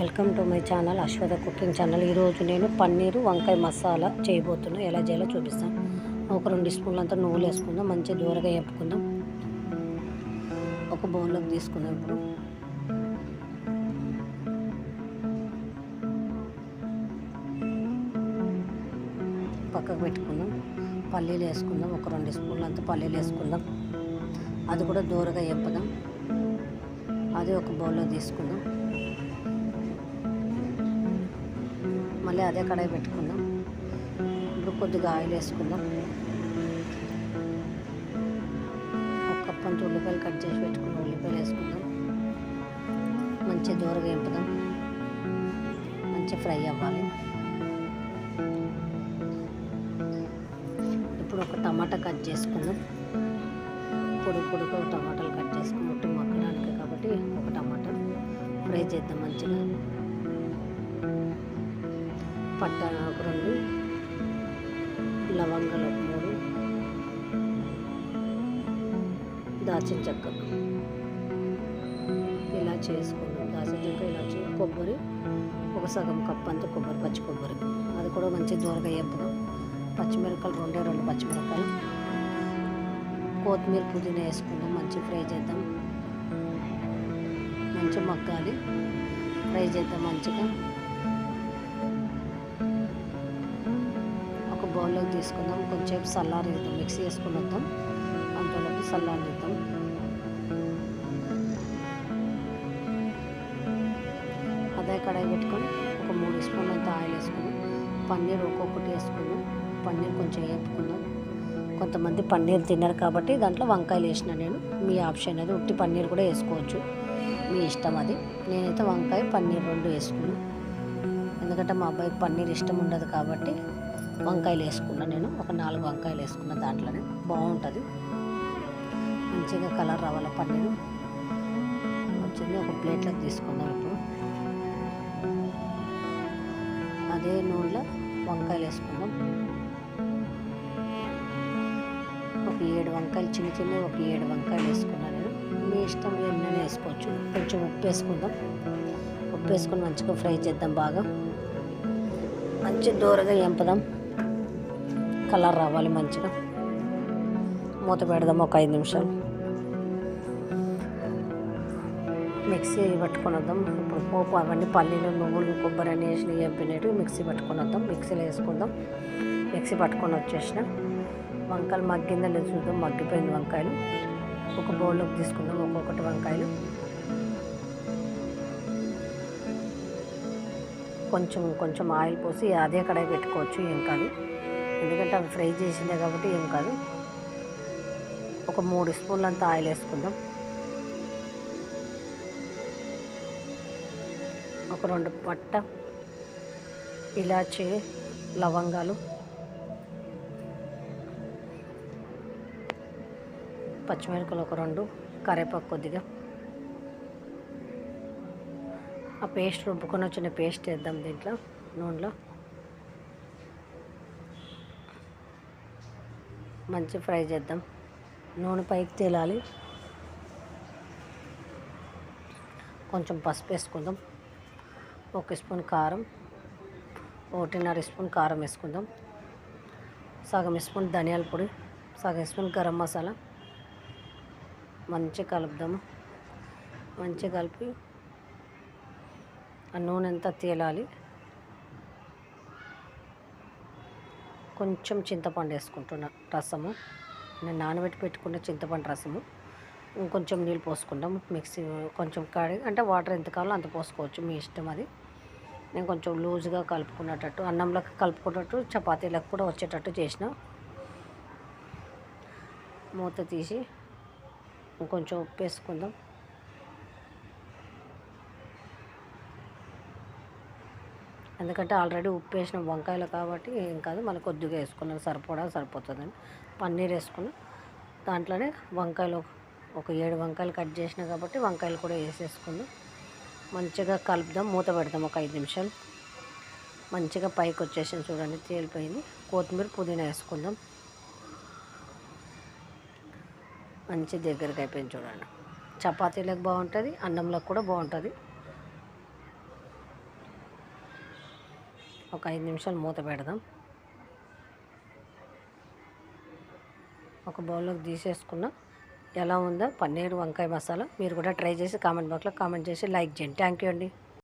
Welcome to my channel Ashwatha cooking channel. ఈరోజు నేను పన్నీరు వంకాయ మసాలా చేయబోతున్నాను ఎలా చేయాలో చూపిస్తాను. ఒక రెండు స్పూన్లు అంతా నువ్వులు వేసుకుందాం. మంచి దూరగా వేపుకుందాం. ఒక బౌల్లోకి తీసుకుందాం ఇప్పుడు. పక్కకు పెట్టుకుందాం. పల్లీలు వేసుకుందాం. ఒక రెండు స్పూన్లు అంతా పల్లీలు వేసుకుందాం. అది కూడా దూరగా వేపుదాం. అది ఒక బౌల్లో తీసుకుందాం. మళ్ళీ అదే కడాయి పెట్టుకుందాం. ఇప్పుడు కొద్దిగా ఆయిల్ వేసుకుందాం. ఒక కప్ అంత ఉల్లిపాయలు కట్ చేసి పెట్టుకున్న ఉల్లిపాయలు వేసుకుందాం. మంచి దూరగా వేపుదాం. మంచి ఫ్రై అవ్వాలి. ఇప్పుడు ఒక టమాటా కట్ చేసుకుందాం. పొడి పొడిగా టమాటాలు కట్ చేసుకుని ఉట్టి కాబట్టి ఒక టమాటా ఫ్రై చేద్దాం మంచిగా. పట్ట రెండు లవంగాలు మూడు దాచిన చెక్క. ఇలా చేసుకున్నాం. దాచిన చెక్క ఇలా చే- కొబ్బరి ఒక సగం కప్పంత కొబ్బరి పచ్చి కొబ్బరి. అది కూడా మంచి దూరగా వేపుదాం పచ్చిమిరపకాయలు రెండే రెండు పచ్చిమిరపకాయలు. కొత్తిమీర పుదీనా వేసుకుందాం. మంచి ఫ్రై చేద్దాం. మంచి మగ్గాలి. ఫ్రై చేద్దాం మంచిగా. ఒక తీసుకుందాం. కొంచెం చల్లారిద్దాం మిక్సీ వేసుకుని వద్దాం. అందులోకి చల్లారిద్దాం అదే కడాయి పెట్టుకొని ఒక మూడు స్పూన్లు అంత ఆయిల్ వేసుకుని పన్నీర్ ఒక్కొక్కటి వేసుకుందాం పన్నీర్ కొంచెం వేపుకుందాం. కొంతమంది పన్నీర్ తిన్నారు కాబట్టి దాంట్లో వంకాయలు వేసిన నేను. మీ ఆప్షన్ అది ఉట్టి పన్నీర్ కూడా వేసుకోవచ్చు. మీ ఇష్టం అది. నేనైతే వంకాయ పన్నీర్ రెండు వేసుకున్నాను ఎందుకంటే మా అబ్బాయికి పన్నీర్ ఇష్టం ఉండదు కాబట్టి వంకాయలు వేసుకున్నాను నేను. ఒక నాలుగు వంకాయలు వేసుకున్న దాంట్లోనే బాగుంటుంది. మంచిగా కలర్ రవ్వలో పన్నీరు వచ్చింది ఒక ప్లేట్లోకి తీసుకుందాం ఇప్పుడు. అదే నూనెలో వంకాయలు వేసుకుందాం. ఒక ఏడు వంకాయలు చిన్న చిన్న ఒక ఏడు వంకాయలు వేసుకున్నాను నేను. మీ ఇష్టం ఎన్నైనా వేసుకోవచ్చు. కొంచెం ఉప్పు వేసుకుందాం. ఉప్పు వేసుకొని మంచిగా ఫ్రై చేద్దాం బాగా. మంచి దూరగా ఎంపుదాం. కలర్ రావాలి మంచిగా. మూత పెడదాం ఒక ఐదు నిమిషాలు. మిక్సీ పట్టుకొని వద్దాం ఇప్పుడు పోపు అవన్నీ పల్లీలు నువ్వులు కొబ్బరి అని వేసి ఎంపినట్టు మిక్సీ పట్టుకొని వద్దాం మిక్సీలో వేసుకుందాం. మిక్సీ పట్టుకొని వచ్చేసిన. వంకాయలు మగ్గిందని లేదు చూద్దాం. మగ్గిపోయింది వంకాయలు. ఒక బౌల్లోకి తీసుకుందాం. ఒక్కొక్కటి వంకాయలు. కొంచెం కొంచెం ఆయిల్ పోసి అదే కడాయి పెట్టుకోవచ్చు. ఏం కాదు. ఎందుకంటే అవి ఫ్రై చేసిందే కాబట్టి ఏం కాదు. ఒక మూడు స్పూన్లంతా ఆయిల్ వేసుకుందాం. ఒక రెండు పట్ట ఇలాచి లవంగాలు పచ్చిమిరపకాయలు ఒక రెండు కరివేపాకు కొద్దిగా. ఆ పేస్ట్ రుబ్బుకొని వచ్చిన పేస్ట్ వేద్దాం దీంట్లో నూనెలో. మంచి ఫ్రై చేద్దాం. నూనె పైకి తేలాలి. కొంచెం పసుపు వేసుకుందాం. ఒక స్పూన్ కారం ఒకటిన్నర స్పూన్ కారం వేసుకుందాం. సగం స్పూన్ ధనియాల పొడి సగం స్పూన్ గరం మసాలా. మంచిగా కలుపుదాము. మంచిగా కలిపి ఆ నూనె అంతా తేలాలి. కొంచెం చింతపండు వేసుకుంటున్నా రసము. నేను నానబెట్టి పెట్టుకున్న చింతపండు రసము. ఇంకొంచెం నీళ్ళు పోసుకుంటాం మిక్సీ కొంచెం కడిగి అంటే వాటర్ ఎంత కావాలో అంత పోసుకోవచ్చు. మీ ఇష్టం అది. నేను కొంచెం లూజ్గా కలుపుకున్నట్టు అన్నంలోకి కలుపుకున్నట్టు చపాతీలకు కూడా వచ్చేటట్టు చేసిన. మూత తీసి ఇంకొంచెం ఉప్పు వేసుకుందాం. ఎందుకంటే ఆల్రెడీ ఉప్పు వేసిన వంకాయలు కాబట్టి ఏం కాదు మళ్ళీ కొద్దిగా వేసుకున్నాం సరిపడా సరిపోతుందండి పన్నీర్ వేసుకున్నాం. దాంట్లోనే వంకాయలు ఒక ఏడు వంకాయలు కట్ చేసిన కాబట్టి వంకాయలు కూడా వేసేసుకుందాం మంచిగా కలుపుదాం మూత పెడదాం ఒక ఐదు నిమిషాలు. మంచిగా పైకి వచ్చేసింది చూడండి తేలిపోయింది. కొత్తిమీర పుదీనా వేసుకుందాం. మంచి దగ్గరికి అయిపోయింది చూడండి. చపాతీలకు బాగుంటుంది అన్నంలోకి కూడా బాగుంటుంది. ఒక ఐదు నిమిషాలు మూత పెడదాం. ఒక బౌల్లోకి తీసేసుకున్న. ఎలా ఉందో పన్నీర్ వంకాయ మసాలా మీరు కూడా ట్రై చేసి కామెంట్ బాక్స్లో కామెంట్ చేసి లైక్ చేయండి. థ్యాంక్ యూ అండి.